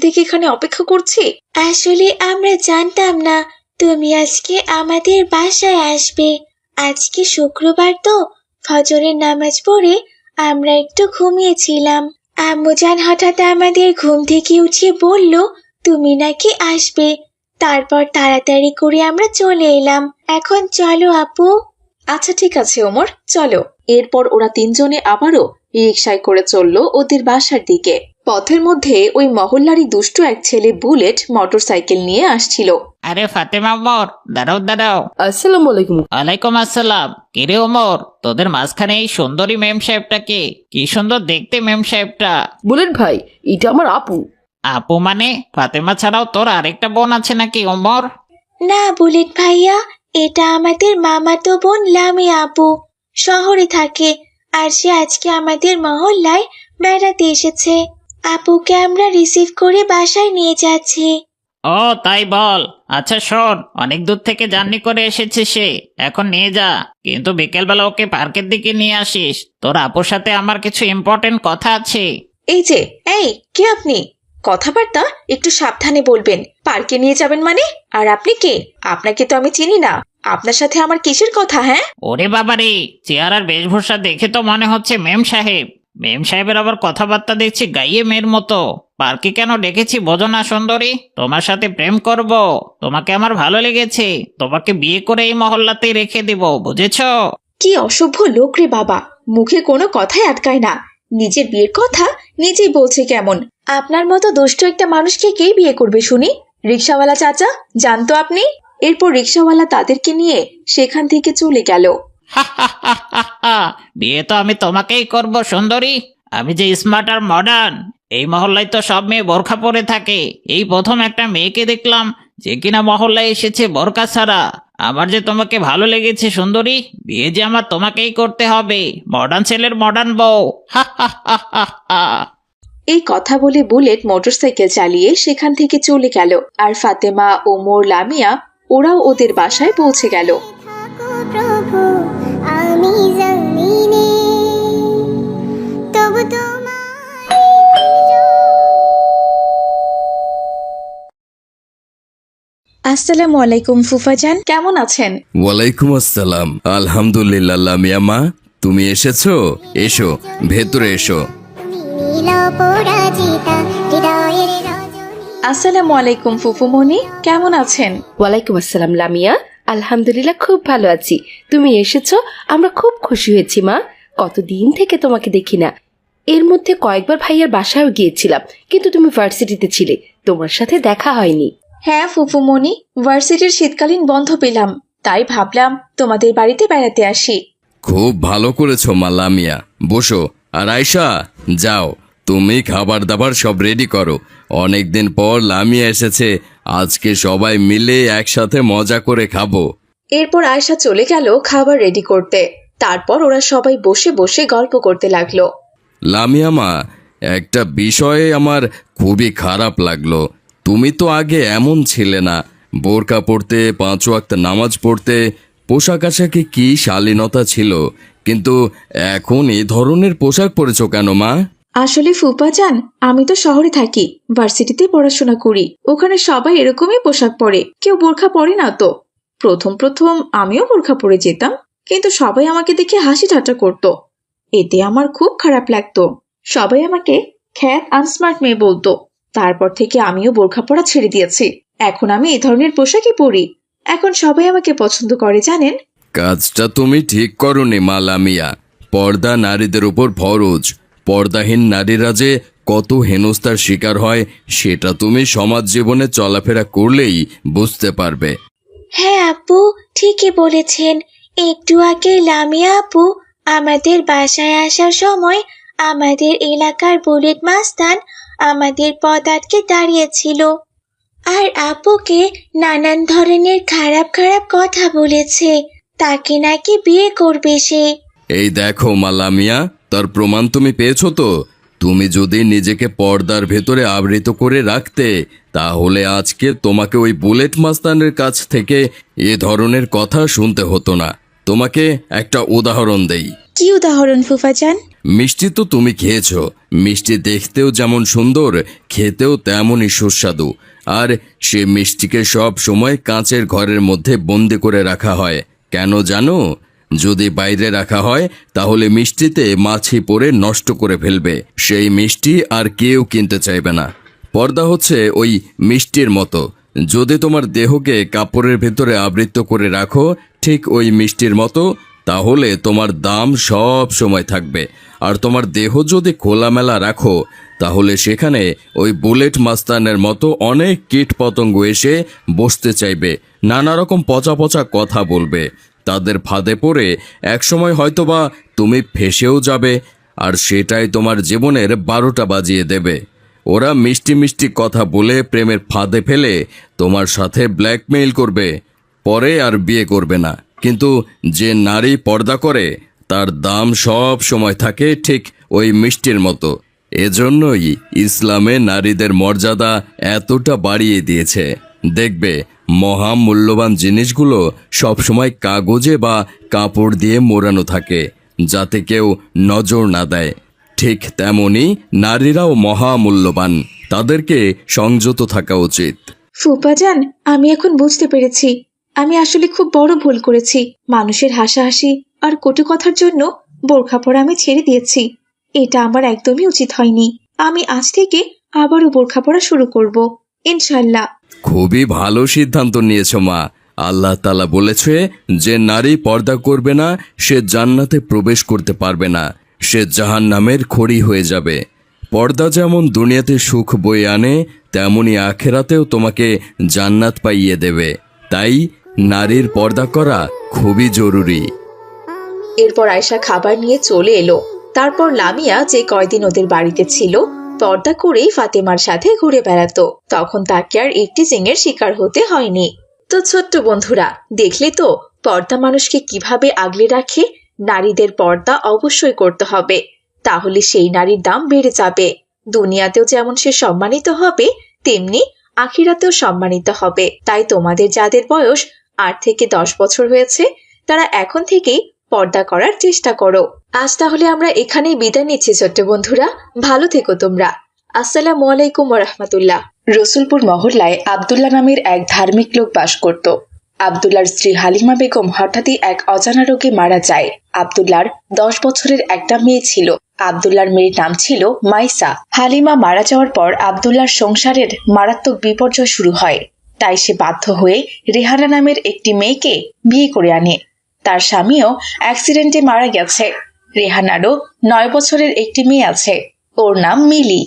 থেকে এখানে অপেক্ষা করছি? আসলে আমরা জানতাম না তুমি আজকে আমাদের বাসায় আসবে। আজকে শুক্রবার তো ফজরের নামাজ পড়ে আমরা একটু ঘুমিয়েছিলাম। আম্মুজান হঠাৎ আমাদের ঘুম থেকে উঠিয়ে বলল তুমি নাকি আসবে? তারপর তাড়াতাড়ি করে আমরা চলে এলাম। এখন চলো আপু। আচ্ছা ঠিক আছে ওমর চলো। এরপর ওরা তিনজনে আবারও রিকশায় করে চলল ওদের বাসার দিকে। পথের মধ্যে ওই মহল্লারই দুষ্ট এক ছেলে বুলেট মোটরসাইকেল নিয়ে আসছিল। আরে ফাতেমা ওমর দাঁড়াও দাঁড়াও। আসসালামু আলাইকুম। ওয়ালাইকুম আসসালাম। কিরে ওমর তোদের মাঝখানে এই সুন্দরী মেম সাহেবটাকে কি সুন্দর দেখতে মেম সাহেবটা। বুলেট ভাই এটা আমার আপু। আপু মানে? ফাতেমা ছাড়াও তোর আরেকটা বোন আছে নাকি ওমর? না বুলেট ভাইয়া এটা আমাদের মামাতো বোন লামি আপু। শহরে থাকে আর সে আজকে আমাদের মহল্লায় বেড়াতে এসেছে। আপুকে আমরা রিসিভ করে বাসায় নিয়ে যাচ্ছি। ও তাই বল। আচ্ছা শোন অনেক দূর থেকে জার্নি করে এসেছে সে। এখন নিয়ে যা। কিন্তু বিকেলবেলা ওকে পার্কের দিকে নিয়ে আসিস। তোর আপুর সাথে আমার কিছু ইম্পর্টেন্ট কথা আছে। এই যে এই কে আপনি? কথাবার্তা একটু সাবধানে বলবেন। পার্কে নিয়ে যাবেন মানে? আর আপনি কে? আপনাকে তো আমি চিনি না। আপনার সাথে আমার কিসের কথা হ্যাঁ? ওরে বাবারে চেয়ার আর বেশভূষা দেখে তো মনে হচ্ছে মেম সাহেব। মেম সাহেবের আবার কথাবার্তা দেখছি গাইয়ে মেয়ের মতো। পার্কে কেন ডেকেছি বোঝো না, সুন্দরী। তোমার সাথে প্রেম করব। তোমাকে আমার ভালো লেগেছে। তোমাকে বিয়ে করে এই মহল্লাতেই রেখে দিব, বুঝেছ? কি অসভ্য লোক রে বাবা। মুখে কোনো কথাই আটকায় না। নিজের বিয়ের কথা নিজেই বলছে কেমন। আপনার মতো দুষ্ট একটা মানুষকে কে বিয়ে করবে শুনি? রিক্সাওয়ালা চাচা, জানতো আপনি? এরপর রিক্সাওয়ালা তাদেরকে নিয়ে সেখান থেকে চলে গেল। বিয়ে তো আমি তোমাকেই করব, সুন্দরী। আমি যে স্মার্ট আর মডার্ন এই মহল্লায় তো সব মেয়ে বোরখা পরে থাকে। এই প্রথম একটা মেয়েকে দেখলাম যে কিনা মহল্লায় এসেছে বোরখা ছাড়া। আমার যে তোমাকে ভালো লেগেছে, সুন্দরী, বিয়ে যে আমার তোমাকেই করতে হবে। মডার্ন ছেলের মডার্ন বউ। এই কথা বলে বুলেট মোটরসাইকেল চালিয়ে সেখান থেকে চলে গেল। আর ফাতেমা ও মোর লামিয়া, ওরাও ওদের বাসায় পৌঁছে গেল। আমি জমিনে তবু আসসালামু আলাইকুম ফুফাজান। কেমন আছেন? ওয়ালাইকুম আসসালাম। আলহামদুলিল্লাহ লামিয়া মা। তুমি এসেছ? এসো ভেতরে এসো। পরাজিতা হৃদয়ের আসসালামু আলাইকুম ফুফুমণি। কেমন আছেন? ওয়ালাইকুম আসসালাম লামিয়া। আলহামদুলিল্লাহ খুব ভালো আছি। তুমি এসেছ? আমরা খুব খুশি হয়েছি মা। কতদিন থেকে তোমাকে দেখি না। এর মধ্যে কয়েকবার ভাইয়ার বাসায়ও গিয়েছিলাম কিন্তু তুমি ভার্সিটিতে ছিলে। তোমার সাথে দেখা হয়নি। হ্যাঁ ফুফুমণি ভার্সিটির শীতকালীন বন্ধ পেলাম। তাই ভাবলাম তোমাদের বাড়িতে বেড়াতে আসি। খুব ভালো করেছ মা লামিয়া বসো। আর আয়শা যাও। তুমি খাবার দাবার সব রেডি করো। অনেক দিন পর লামিয়া এসেছে আজকে সবাই মিলে একসাথে মজা করে খাব। এরপর আয়সা চলে গেল খাবার রেডি করতে। তারপর ওরা সবাই বসে বসে গল্প করতে লাগল। লামিয়া মা একটা বিষয়ে আমার খুবই খারাপ লাগল। তুমি তো আগে এমন ছিলে না। বোরকা পড়তে পাঁচ ওয়াক্ত নামাজ পড়তে পোশাক আশাকে কি শালীনতা ছিল? কিন্তু এখন এ ধরনের পোশাক পরেছো কেন মা? আসলে ফুপাজান আমি তো শহরে থাকি, ভার্সিটিতে পড়াশোনা করি। ওখানে সবাই এরকমই পোশাক পরে, কেউ বোরখা পরে না তো। প্রথম প্রথম আমিও বোরখা পরে যেতাম, কিন্তু সবাই আমাকে দেখে হাসি ঠাট্টা করতো। এতে আমার খুব খারাপ লাগতো। সবাই আমাকে খ্যাত আনস্মার্ট মেয়ে বলতো। তারপর থেকে আমিও বোরখা পরা ছেড়ে দিয়েছি। এখন আমি এই ধরনের পোশাকই পরি। এখন সবাই আমাকে পছন্দ করে, জানেন? কাজটা তুমি ঠিক করনি মা লামিয়া পর্দা নারীদের উপর ফরজ। পর্দাহীন নারীরা যে কত হেনস্থার শিকার হয় সেটা তুমি সমাজ জীবনে চলাফেরা করলেই বুঝতে পারবে। হ্যাঁ আপু ঠিকই বলেছেন। একটু আগে লামিয়া আপু আমাদের বাসায় আসার সময় আমাদের এলাকার বুলেট মাস্তান আমাদের পথ আটকে দাঁড়িয়েছিল। আর আপুকে নানান ধরনের খারাপ খারাপ কথা বলেছে। তাকে নাকি বিয়ে করবে সে। এই দেখো মালামিয়া তার প্রমাণ তুমি পেয়েছ তো? তুমি যদি নিজেকে পর্দার ভেতরে আবৃত করে রাখতে তাহলে আজকে তোমাকে ওই বুলেট মাস্তানের কাছ থেকে এ ধরনের কথা শুনতে হতো না। তোমাকে একটা উদাহরণ দেই। কি উদাহরণ ফুফাজান? মিষ্টি তো তুমি খেয়েছো। মিষ্টি দেখতেও যেমন সুন্দর খেতেও তেমনই সুস্বাদু। আর সে মিষ্টিকে সব সময় কাঁচের ঘরের মধ্যে বন্দি করে রাখা হয়। কেন জানো? যদি বাইরে রাখা হয়, তাহলে মিষ্টিতে মাছি পড়ে নষ্ট করে ফেলবে। সেই মিষ্টি আর কেউ কিনতে চাইবে না। পর্দা হচ্ছে ওই মিষ্টির মতো। যদি তোমার দেহকে কাপড়ের ভেতরে আবৃত করে রাখো, ঠিক ওই মিষ্টির মতো, তাহলে তোমার দাম সব সময় থাকবে। আর তোমার দেহ যদি খোলামেলা রাখো, তাহলে সেখানে ওই বুলেট মাস্তানের মতো অনেক কীট পতঙ্গ এসে বসতে চাইবে। নানা রকম পচা পচা কথা বলবে। তাদের ফাঁদে পড়ে একসময় হয়তোবা তুমি ফেসেও যাবে আর সেটাই তোমার জীবনের বারোটা বাজিয়ে দেবে। ওরা মিষ্টি মিষ্টি কথা বলে প্রেমের ফাঁদে ফেলে তোমার সাথে ব্ল্যাকমেইল করবে, পরে আর বিয়ে করবে না। কিন্তু যে নারী পর্দা করে, তার দাম সব সময় থাকে ঠিক ওই মিষ্টির মতো। এজন্যই ইসলামে নারীদের মর্যাদা এতটা বাড়িয়ে দিয়েছে। দেখবে মহামূল্যবান জিনিসগুলো সবসময় কাগজে বা কাপড় দিয়ে মোড়ানো থাকে, যাতে কেউ নজর না দেয়। ঠিক তেমনি নারীরাও মহামূল্যবান, তাদেরকে সংযত থাকা উচিত। ফুপাজান, আমি এখন বুঝতে পেরেছি। আমি আসলে খুব বড় ভুল করেছি। মানুষের হাসাহাসি আর কটু কথার জন্য বোরখা পরা আমি ছেড়ে দিয়েছি। এটা আমার একদমই উচিত হয়নি। আমি আজ থেকে আবারও বোরখা পরা শুরু করব। ইনশাল্লাহ খুবই ভালো সিদ্ধান্ত নিয়েছ মা। আল্লাহ তালা বলেছে, যে নারী পর্দা করবে না, সে জান্নাতে প্রবেশ করতে পারবে না। সে জাহান নামের খড়ি হয়ে যাবে। পর্দা যেমন দুনিয়াতে সুখ বয়ে আনে, তেমনি আখেরাতেও তোমাকে জান্নাত পাইয়ে দেবে। তাই নারীর পর্দা করা খুবই জরুরি। এরপর আয়সা খাবার নিয়ে চলে এলো। তারপর লামিয়া যে কয়দিন ওদের বাড়িতে ছিল পর্দা করেই ফাতেমার সাথে ঘুরে বেড়াতো। তখন তাকে আর একটি জিঙের শিকার হতে হয়নি। তো ছোট্ট বন্ধুরা, দেখলে তো পর্দা মানুষকে কীভাবে আগলে রাখে? নারীদের পর্দা অবশ্যই করতে হবে। তাহলে সেই নারীর দাম বেড়ে যাবে। দুনিয়াতেও যেমন সে সম্মানিত হবে, তেমনি আখিরাতেও সম্মানিত হবে। তাই তোমাদের যাদের বয়স আট থেকে দশ বছর হয়েছে, তারা এখন থেকেই পর্দা করার চেষ্টা করো। আজ তাহলে আমরা এখানেই বিদায় নিচ্ছি ছোট্ট বন্ধুরা। ভালো থেকো তোমরা। আসসালামু আলাইকুম রহমতুল্লাহ রসুলপুর মহল্লায় আবদুল্লাহ নামের এক ধার্মিক লোক বাস করত। আবদুল্লার স্ত্রী হালিমা বেগম হঠাৎই এক অজানা রোগে মারা যায়। আবদুল্লার দশ বছরের একটা মেয়ে ছিল। আবদুল্লার মেয়ের নাম ছিল মাইসা। হালিমা মারা যাওয়ার পর আবদুল্লার সংসারের মারাত্মক বিপর্যয় শুরু হয়। তাই সে বাধ্য হয়ে রেহানা নামের একটি মেয়েকে বিয়ে করে আনে। তার স্বামীও অ্যাক্সিডেন্টে মারা গেছে। রেহানারও নয় বছরের একটি মেয়ে আছে। ওর নাম মিলি।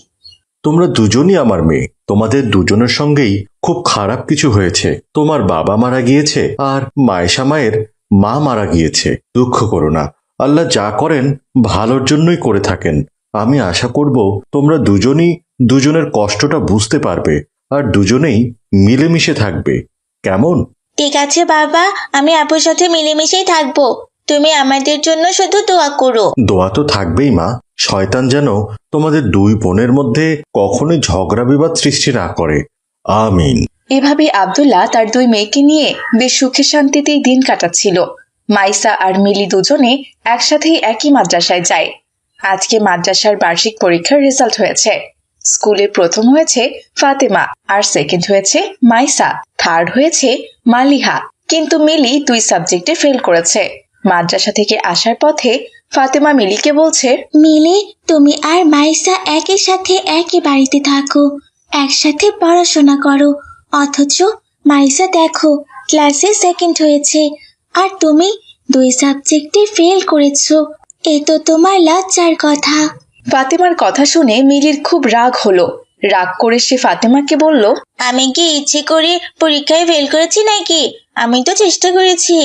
তোমরা দুজনই আমার মেয়ে। তোমাদের দুজনের সঙ্গেই খুব খারাপ কিছু হয়েছে। তোমার বাবা মারা গিয়েছে আর মায়েশা মায়ের মা মারা গিয়েছে। দুঃখ করো না। আল্লাহ যা করেন ভালোর জন্যই করে থাকেন। আমি আশা করব তোমরা দুজনই দুজনের কষ্টটা বুঝতে পারবে আর দুজনেই মিলেমিশে থাকবে। কেমন? ঠিক আছে বাবা। আমি আপুর সাথে মিলেমিশেই থাকব। তুমি আমাদের জন্য শুধু দোয়া করো। দোয়া তো থাকবেই মা। শয়তান যেন তোমাদের দুই বোনের মধ্যে কখনোই ঝগড়া বিবাদ সৃষ্টি না করে। আমিন। এভাবে আবদুল্লাহ তার দুই মেয়েকে নিয়ে বেশ সুখে শান্তিতেই দিন কাটাচ্ছিল। মাইসা আর মিলি দুজনে একসাথেই একই মাদ্রাসায় যায়। আজকে মাদ্রাসার বার্ষিক পরীক্ষার রেজাল্ট হয়েছে। স্কুলে প্রথম হয়েছে ফাতেমা আর সেকেন্ড হয়েছে মাইসা। থার্ড হয়েছে মালিহা। কিন্তু মিলি দুই সাবজেক্টে ফেল করেছে। মাদ্রাসা থেকে আসার পথে ফাতেমা মিলিকে বলছে, মিলি, তুমি আর মাইসা একই সাথে একই বাড়িতে থাকো, একসাথে পড়াশোনা করো, অথচ মাইসা দেখো, ক্লাসে সেকেন্ড হয়েছে, আর তুমি দুই সাবজেক্টে ফেল করেছ। এ তো তোমার লজ্জার কথা। ফাতেমার কথা শুনে মিলির খুব রাগ হলো। রাগ করে সে ফাতেমাকে বলল আমি কি ইচ্ছে করে পরীক্ষায় ফেল করেছি নাকি? আমি তো চেষ্টা করেছি।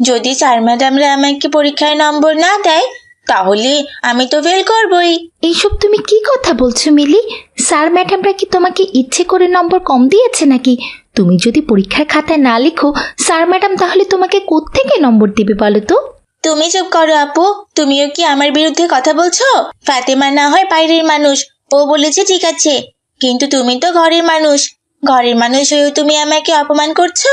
যদি স্যার ম্যাডামরা আমাকে পরীক্ষায় নম্বর না দেয় তাহলে আমি তো ফেল করবই। এইসব তুমি কি কথা বলছো মিলি? স্যার ম্যাডামরা কি তোমাকে ইচ্ছে করে নম্বর কম দিয়েছে নাকি? তুমি যদি পরীক্ষার খাতায় না লিখো স্যার ম্যাডাম তাহলে তোমাকে কোত্থেকে নম্বর দিবে বলো তো? তুমি চুপ করো, আপু। তুমিও কি আমার বিরুদ্ধে কথা বলছো? ফাতেমা না হয় বাইরের মানুষ। ও বলেছে ঠিক আছে। কিন্তু তুমি তো ঘরের মানুষ। ঘরের মানুষ হয়েও তুমি আমাকে অপমান করছ?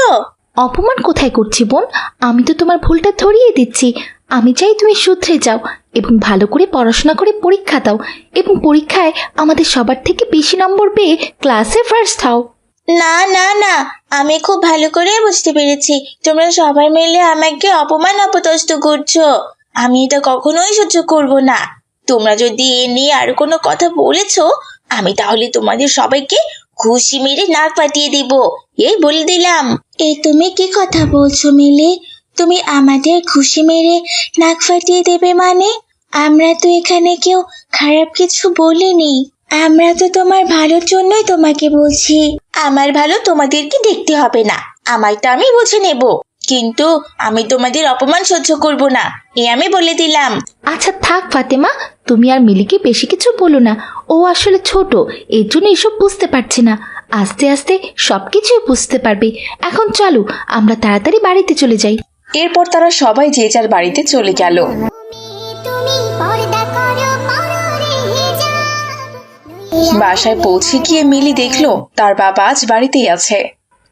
অপমান কোথায় করছি বোন? আমি তো তোমার ভুলটা ধরিয়ে দিচ্ছি। আমি চাই তুমি শুধরে যাও এবং ভালো করে পড়াশোনা করে পরীক্ষা দাও এবং পরীক্ষায় আমাদের সবার থেকে বেশি নম্বর পেয়ে ক্লাসে ফার্স্ট হও। না না না, আমি খুব ভালো করে বুঝতে পেরেছি। তোমরা সবাই মিলে আমাকে অপমান অপদস্থ করছ। আমি এটা কখনোই সহ্য করব না। তোমরা যদি এ নিয়ে আর কোনো কথা বলেছ, আমি তাহলে তোমাদের সবাইকে খুশি মেরে নাক পাঠিয়ে দিব। এই বলে দিলাম। এই তুমি কি কথা বলছো মিলে? তুমি আমাদের খুশি মেরে নাক ফাটিয়ে দেবে মানে? আমরা তো এখানে কেউ খারাপ কিছু বলিনি। আমরা তো তোমার ভালোর জন্যই তোমাকে বলছি। আমার ভালো তোমাদেরকে দেখতে হবে না। আমারটা আমি বুঝে নেব। কিন্তু আমি তোমাদের অপমান সহ্য করব না এ আমি বলে দিলাম। আচ্ছা থাক ফাতেমা তুমি আর মিলিকে বেশি কিছু বলো না। ও আসলে ছোট এর জন্য এসব বুঝতে পারছে না। আস্তে আস্তে সব কিছুই বুঝতে পারবে। এখন চলো আমরা তাড়াতাড়ি বাড়িতে চলে যাই। এরপর তারা সবাই যে যার বাড়িতে চলে গেল। বাসায় পৌঁছে গিয়ে মিলি দেখল তার বাবা আজ বাড়িতেই আছে।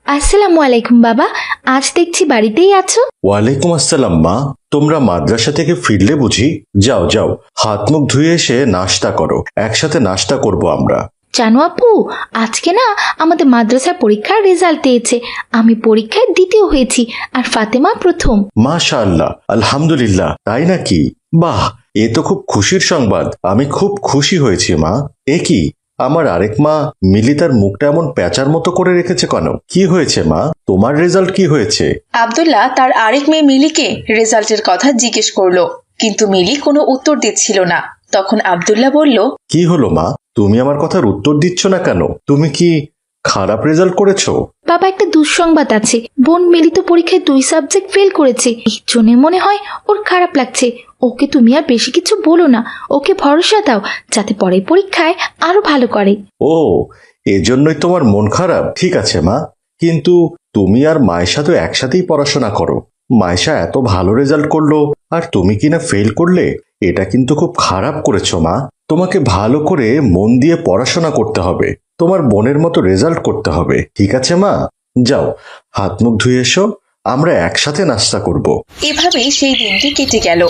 আসসালামু আলাইকুম বাবা আজ দেখছি বাড়িতেই আছো। ওয়ালাইকুম আসসালাম মা। তোমরা মাদ্রাসা থেকে ফিরলে বুঝি? যাও যাও। হাত মুখ ধুয়ে এসে নাস্তা করো। একসাথে নাস্তা করব আমরা। জানো আপু আজকে না আমাদের মাদ্রাসার পরীক্ষার রেজাল্ট দিয়েছে। আমি পরীক্ষায় দ্বিতীয় হয়েছি আর ফাতেমা প্রথম। মাশাআল্লাহ আলহামদুলিল্লাহ। তাই নাকি? বাহ এ তো খুব খুশির সংবাদ। আমি খুব খুশি হয়েছি মা। এ কি? আমার আরেক মা মিলি তার মুখটা এমন প্যাঁচার মতো করে রেখেছে কেন? কি হয়েছে মা? তোমার রেজাল্ট কি হয়েছে? আবদুল্লাহ তার আরেক মেয়ে মিলিকে রেজাল্টের কথা জিজ্ঞেস করল কিন্তু মিলি কোনো উত্তর দিচ্ছিল না। তখন আবদুল্লাহ বলল কি হলো মা? তুমি আমার কথার উত্তর দিচ্ছ না কেন? তুমি কি খারাপ রেজাল্ট করেছ? বাবা একটা দুঃসংবাদ আছে। বোন মিলিত পরীক্ষায় দুই সাবজেক্ট ফেল করেছে। জন্য মনে হয় ওর খারাপ লাগছে। ওকে তুমি আর বেশি কিছু বলো না। ওকে ভরসা দাও, যাতে পরের পরীক্ষায় আরও ভালো করে। ও, এজন্যই তোমার মন খারাপ। ঠিক আছে, মা। কিন্তু তুমি আর মায়েশা তো একসাথেই পড়াশোনা করো। মায়েশা এত ভালো রেজাল্ট করল, আর তুমি কিনা ফেল করলে, এটা কিন্তু খুব খারাপ করেছ, মা। তোমাকে ভালো করে মন দিয়ে পড়াশোনা করতে হবে। তোমার বোনের মতো রেজাল্ট করতে হবে। ঠিক আছে মা? যাও হাত মুখ ধুয়ে এসো আমরা একসাথে নাস্তা করব। এভাবেই সেই দিনটি কেটে গেল।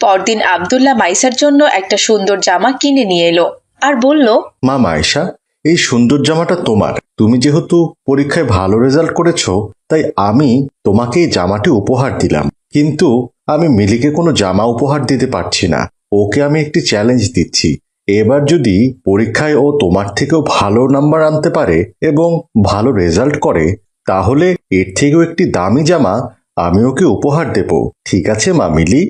পরদিন আব্দুল্লাহ মাইসার জন্য একটা সুন্দর জামা কিনে নিয়ে এলো আর বলল মা মায়েশা এই সুন্দর জামাটা তোমার। তুমি যেহেতু পরীক্ষায় ভালো রেজাল্ট করেছ তাই আমি তোমাকে এই জামাটি উপহার দিলাম। কিন্তু আমি মিলিকে কোনো জামা উপহার দিতে পারছি না। ওকে আমি একটি চ্যালেঞ্জ দিচ্ছি। এবার যদি পরীক্ষায় ও তোমার থেকেও ভালো নাম্বার আনতে পারে এবং ভালো রেজাল্ট করে তাহলে এর থেকেও একটি দামি জামা আমি ওকে উপহার দেব। ঠিক আছে মা মিলি?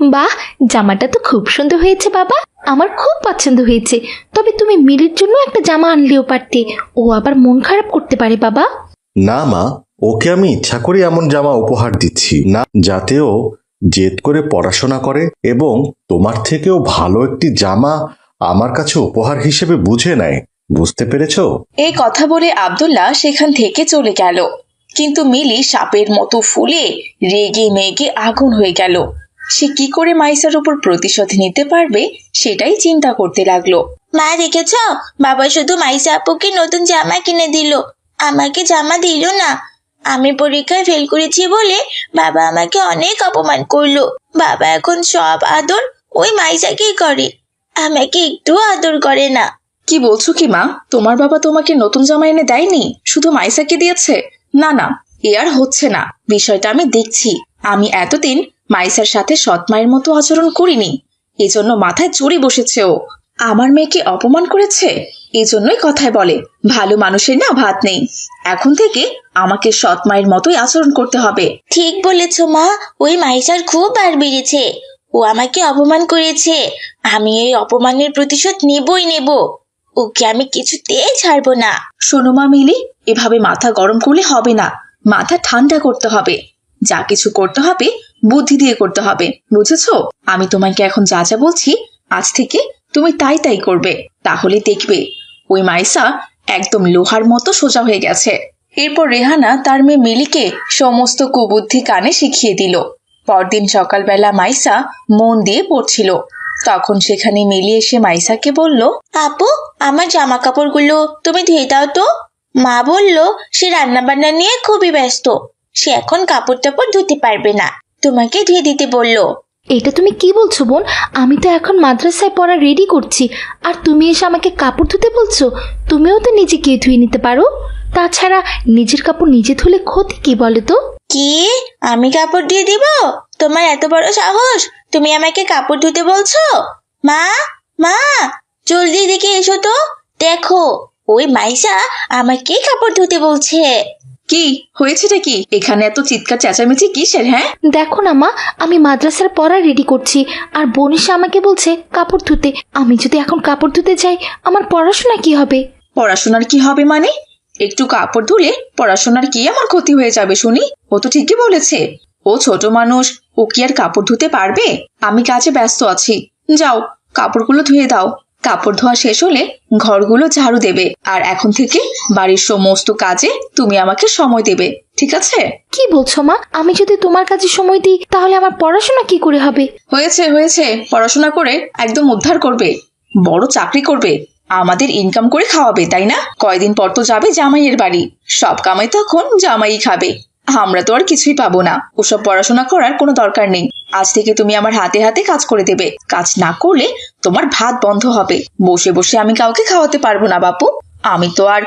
বাহ জামাটা তো খুব সুন্দর হয়েছে বাবা। আমার খুব পছন্দ হয়েছে। তবে তুমি মিলির জন্য একটা জামা আনলেও পারতে। ও আবার মন খারাপ করতে পারে বাবা। না মা ওকে আমি ইচ্ছা করে এমন জামা উপহার দিচ্ছি। না যাতে ও জেদ করে পড়াশোনা করে এবং তোমার থেকেও ভালো একটি জামা আমার কাছে উপহার হিসেবে বুঝে নেয়। বুঝতে পেরেছ? এই কথা বলে আব্দুল্লাহ সেখান থেকে চলে গেল। কিন্তু মিলি সাপের মতো ফুলে রেগে মেগে আগুন হয়ে গেল। সে কি করে মাইসার উপর প্রতিশোধ নিতে পারবে সেটাই চিন্তা করতে লাগল। মা দেখেছ? বাবা শুধু মাইসা আপুকে নতুন জামা কিনে দিল। আমাকে জামা দিল না। আমি পরীক্ষায় ফেল করেছি বলে বাবা আমাকে অনেক অপমান করল। বাবা এখন সব আদর ওই মাইসাকেই করে। আমাকে একটু আদর করে না। কি বলছো কি মা? তোমার বাবা তোমাকে নতুন জামা এনে দেয়নি? শুধু মাইসাকে দিয়েছে? না না, এ আর হচ্ছে না। বিষয়টা আমি দেখছি। আমি এতদিন মাইসার সাথে সৎ মায়ের মতো আচরণ করিনি। এজন্য মাথায় চড়ে বসেছে ও। আমার মেয়েকে অপমান করেছে? এজন্যই কথায় বলে ভালো মানুষের না ভাত নেই। এখন থেকে আমাকে সৎ মায়ের মতোই আচরণ করতে হবে। ঠিক বলেছ মা ওই মাইসার খুব বার বেড়েছে। ও আমাকে অপমান করেছে। আমি এই অপমানের প্রতিশোধ নেবই নেব। ওকে আমি কিছুতেই ছাড়বো না। শোনো মা মিলি এভাবে মাথা গরম করলে হবে না। মাথা ঠান্ডা করতে হবে। যা কিছু করতে হবে বুদ্ধি দিয়ে করতে হবে। বুঝেছ? আমি তোমাকে এখন যা যা বলছি আজ থেকে তুমি তাই তাই করবে, তাহলে দেখবে। ওই মাইসা একদম লোহার মতো সোজা হয়ে গেছে। এরপর রেহানা তার মেয়ে মিলিকে সমস্ত কুবুদ্ধি কানে শিখিয়ে দিল। পরদিন সকালবেলা মাইসা মন দিয়ে পড়ছিল। তখন সেখানে মিলি এসে মাইসাকে বলল, আপু, আমার জামা কাপড়গুলো তুমি ধুয়ে দাও তো। মা বলল, সে রান্না বান্না নিয়ে খুবই ব্যস্ত। সে এখন কাপড় টাপড় ধুতে পারবে না। তোমাকে ধুয়ে দিতে বলল। এটা তুমি কি বলছো বোন? আমি তো এখন মাদ্রাসায় পড়া রেডি করছি। আর তুমি এসে আমাকে কাপড় ধুতে বলছো? তুমিও তো নিজে কে ধুয়ে নিতে পারো। তাছাড়া নিজের কাপড় নিজে ধুলে ক্ষতি কি বলো তো? কি? আমি কাপড় দিয়ে দিব? তোমার এত বড় সাহস? তুমি আমাকে কাপড় ধুতে বলছো? মা মা জলদি দেখে এসো তো। দেখো, ওই মাইসা আমাকে কাপড় ধুতে বলছে। কি? হয়েছেটা কি? এখানে এত চিৎকার চেঁচামেচি কিসের হ্যাঁ? দেখো না মা আমি মাদ্রাসার পড়া রেডি করছি। আর বোন এসে আমাকে বলছে কাপড় ধুতে। আমি যদি এখন কাপড় ধুতে যাই আমার পড়াশোনা কি হবে? পড়াশোনার কি হবে মানে? একটু কাপড় ধুলে পড়াশোনার কি আমার ক্ষতি হয়ে যাবে শুনি? ও তো ঠিকই বলেছে। ও ছোট মানুষ ও কি আর কাপড় ধুতে পারবে? আমি কাজে ব্যস্ত আছি। যাও কাপড়গুলো ধুয়ে দাও। কাপড় ধোয়া শেষ হলে ঘরগুলো ঝাড়ু দেবে। আর এখন থেকে বাড়ির সমস্ত কাজে তুমি আমাকে সময় দেবে ঠিক আছে? কি বলছো মা? আমি যদি তোমার কাছে সময় দিই তাহলে আমার পড়াশোনা কি করে হবে? হয়েছে হয়েছে। পড়াশোনা করে একদম উদ্ধার করবে বড় চাকরি করবে আমাদের ইনকাম করে খাওয়াবে তাই না? কয়দিন পর তো যাবে জামাইয়ের বাড়ি। সব কামাই তখন জামাই খাবে। আমরা তো আর কিছুই পাবো না। ওসব পড়াশোনা করার কোনো দরকার নেই। আজ থেকে তুমি আমার হাতে হাতে কাজ করে দেবে। কাজ না করলে তোমার ভাত বন্ধ হবে। বসে বসে আমি কাউকে খাওয়াতে পারব না, বাপু। আমি তো আর